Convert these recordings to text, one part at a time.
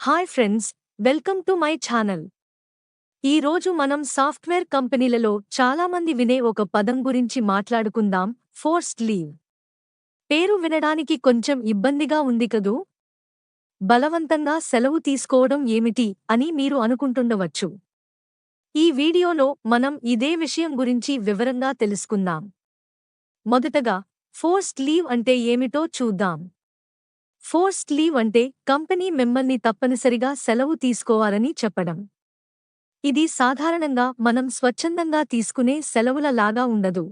Hi friends welcome to my channel. ఈ రోజు మనం సాఫ్ట్వేర్ కంపెనీలలో చాలామంది వినే ఒక పదం గురించి మాట్లాడుకుందాం ఫోర్స్డ్ లీవ్. పేరు వినడానికి కొంచెం ఇబ్బందిగా ఉంది కదూ? బలవంతంగా సెలవు తీసుకోవడం ఏమిటి అని మీరు అనుకుంటుండవచ్చు. ఈ వీడియోలో మనం ఇదే విషయం గురించి వివరంగా తెలుసుకుందాం. మొదటగా ఫోర్స్డ్ లీవ్ అంటే ఏమిటో చూద్దాం. ఫోర్స్డ్ లీవ్ అంటే కంపెనీ మిమ్మల్ని తప్పనిసరిగా సెలవు తీసుకోవాలని చెప్పడం. ఇది సాధారణంగా మనం స్వచ్ఛందంగా తీసుకునే సెలవుల లాగా ఉండదు.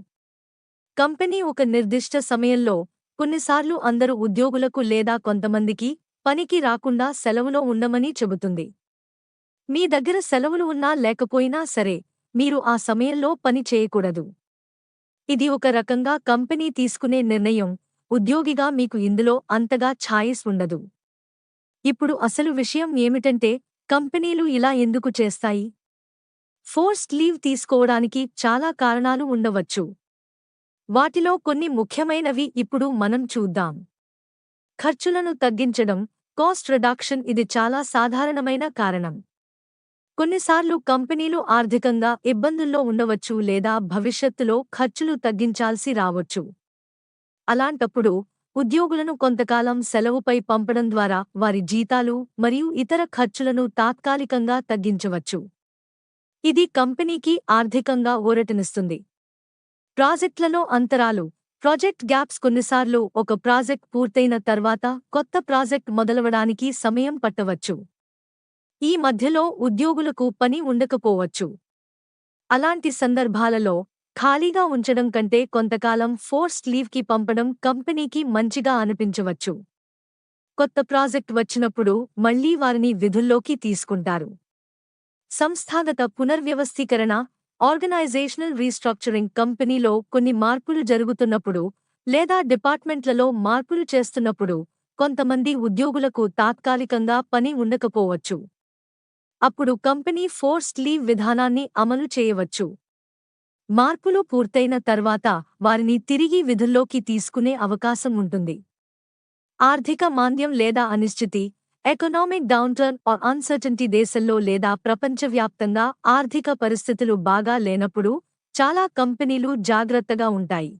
కంపెనీ ఒక నిర్దిష్ట సమయంలో కొన్నిసార్లు అందరు ఉద్యోగులకు లేదా కొంతమందికి పనికి రాకుండా సెలవులో ఉండమని చెబుతుంది. మీ దగ్గర సెలవులు ఉన్నా లేకపోయినా సరే మీరు ఆ సమయంలో పని చేయకూడదు. ఇది ఒక రకంగా కంపెనీ తీసుకునే నిర్ణయం ఉద్యోగిగా మీకు ఇందులో అంతగా ఛాయిస్ ఉండదు. ఇప్పుడు అసలు విషయం ఏమిటంటే కంపెనీలు ఇలా ఎందుకు చేస్తాయి? ఫోర్స్డ్ లీవ్ తీసుకోవడానికి చాలా కారణాలు ఉండవచ్చు. వాటిలో కొన్ని ముఖ్యమైనవి ఇప్పుడు మనం చూద్దాం. ఖర్చులను తగ్గించడం కాస్ట్ రిడక్షన్ ఇది చాలా సాధారణమైన కారణం. కొన్నిసార్లు కంపెనీలు ఆర్థికంగా ఇబ్బందుల్లో ఉండవచ్చు లేదా భవిష్యత్తులో ఖర్చులు తగ్గించాల్సి రావచ్చు. అలాంటప్పుడు ఉద్యోగులను కొంతకాలం సెలవుపై పంపడం ద్వారా వారి జీతాలు మరియు ఇతర ఖర్చులను తాత్కాలికంగా తగ్గించవచ్చు. ఇది కంపెనీకి ఆర్థికంగా ఊరటనిస్తుంది. ప్రాజెక్టులలో అంతరాలు ప్రాజెక్ట్ గ్యాప్స్ కొన్నిసార్లు ఒక ప్రాజెక్ట్ పూర్తయిన తర్వాత కొత్త ప్రాజెక్ట్ మొదలవడానికి సమయం పట్టవచ్చు. ఈ మధ్యలో ఉద్యోగులకు పని ఉండకపోవచ్చు. అలాంటి సందర్భాలలో ఖాళీగా ఉంచడం కంటే కొంతకాలం ఫోర్స్డ్ లీవ్కి పంపడం కంపెనీకి మంచిగా అనిపించవచ్చు. కొత్త ప్రాజెక్ట్ వచ్చినప్పుడు మళ్ళీ వారిని విధుల్లోకి తీసుకుంటారు. సంస్థాగత పునర్వ్యవస్థీకరణ ఆర్గనైజేషనల్ రీస్ట్రక్చరింగ్ కంపెనీలో కొన్ని మార్పులు జరుగుతున్నప్పుడు లేదా డిపార్ట్మెంట్లలో మార్పులు చేస్తున్నప్పుడు కొంతమంది ఉద్యోగులకు తాత్కాలికంగా పని ఉండకపోవచ్చు. అప్పుడు కంపెనీ ఫోర్స్డ్ లీవ్ విధానాన్ని అమలు చేయవచ్చు. మార్పులు పూర్తయిన తర్వాత వారిని తిరిగి విధుల్లోకి తీసుకునే అవకాశం ఉంటుంది. ఆర్థిక మాంద్యం లేదా అనిశ్చితి ఎకనామిక్ డౌన్టర్న్ ఆర్ అన్సర్టన్టీ దేశంలో లేదా ప్రపంచవ్యాప్తంగా ఆర్థిక పరిస్థితులు బాగా లేనప్పుడు చాలా కంపెనీలు జాగ్రత్తగా ఉంటాయి.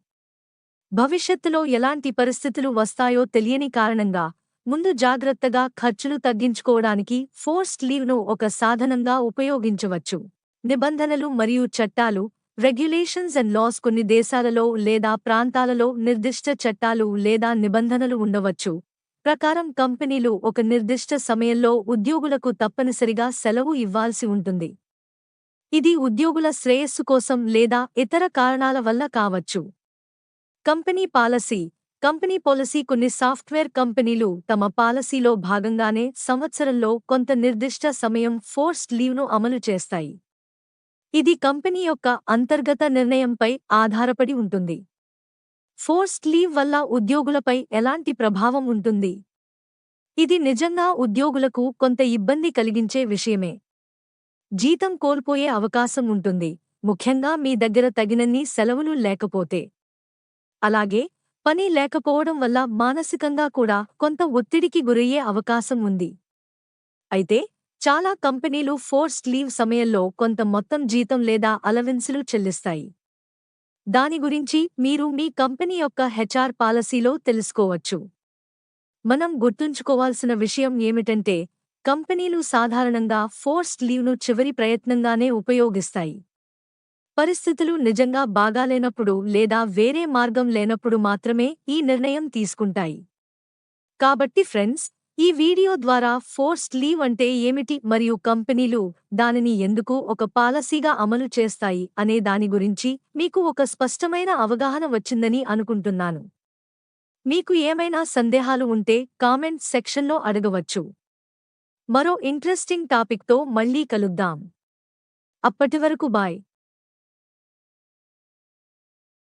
భవిష్యత్తులో ఎలాంటి పరిస్థితులు వస్తాయో తెలియని కారణంగా ముందు జాగ్రత్తగా ఖర్చులు తగ్గించుకోవడానికి ఫోర్స్డ్ లీవ్ను ఒక సాధనంగా ఉపయోగించవచ్చు. నిబంధనలు మరియు చట్టాలు రెగ్యులేషన్స్ అండ్ లాస్ కొన్ని దేశాలలో లేదా ప్రాంతాలలో నిర్దిష్ట చట్టాలు లేదా నిబంధనలు ఉండవచ్చు. ప్రకారం కంపెనీలు ఒక నిర్దిష్ట సమయంలో ఉద్యోగులకు తప్పనిసరిగా సెలవు ఇవ్వాల్సి ఉంటుంది. ఇది ఉద్యోగుల శ్రేయస్సు కోసం లేదా ఇతర కారణాల వల్ల కావచ్చు. Company policy. కంపెనీ పాలసీ కొన్ని సాఫ్ట్వేర్ కంపెనీలు తమ పాలసీలో భాగంగానే సంవత్సరంలో కొంత నిర్దిష్ట సమయం ఫోర్స్డ్ లీవ్ను అమలు చేస్తాయి. ఇది కంపెనీ యొక్క అంతర్గత నిర్ణయంపై ఆధారపడి ఉంటుంది. ఫోర్స్డ్ లీవ్ వల్ల ఉద్యోగులపై ఎలాంటి ప్రభావం ఉంటుంది? ఇది నిజంగా ఉద్యోగులకు కొంత ఇబ్బంది కలిగించే విషయమే. జీతం కోల్పోయే అవకాశం ఉంటుంది. ముఖ్యంగా మీ దగ్గర తగినన్ని సెలవులు లేకపోతే. అలాగే పని లేకపోవడం వల్ల మానసికంగా కూడా కొంత ఒత్తిడికి గురయ్యే అవకాశం ఉంది. అయితే చాలా కంపెనీలు ఫోర్స్డ్ లీవ్ సమయంలో కొంత మొత్తం జీతం లేదా అలవెన్సులు చెల్లిస్తాయి. దాని గురించి మీరు మీ కంపెనీ యొక్క హెచ్ఆర్ పాలసీలో తెలుసుకోవచ్చు. మనం గుర్తుంచుకోవాల్సిన విషయం ఏమిటంటే కంపెనీలు సాధారణంగా ఫోర్స్డ్ లీవ్ను చివరి ప్రయత్నంగానే ఉపయోగిస్తాయి. పరిస్థితులు నిజంగా బాగాలేనప్పుడు లేదా వేరే మార్గం లేనప్పుడు మాత్రమే ఈ నిర్ణయం తీసుకుంటాయి. కాబట్టి ఫ్రెండ్స్ ఈ వీడియో ద్వారా ఫోర్స్డ్ లీవ్ అంటే ఏమిటి? మరియు కంపెనీలు దానిని ఎందుకు ఒక పాలసీగా అమలు చేస్తాయి అనే దాని గురించి మీకు ఒక స్పష్టమైన అవగాహన వచ్చిందని అనుకుంటున్నాను. మీకు ఏమైనా సందేహాలు ఉంటే కామెంట్ సెక్షన్లో అడగవచ్చు. మరో ఇంట్రెస్టింగ్ టాపిక్తో మళ్ళీ కలుద్దాం. అప్పటివరకు బాయ్.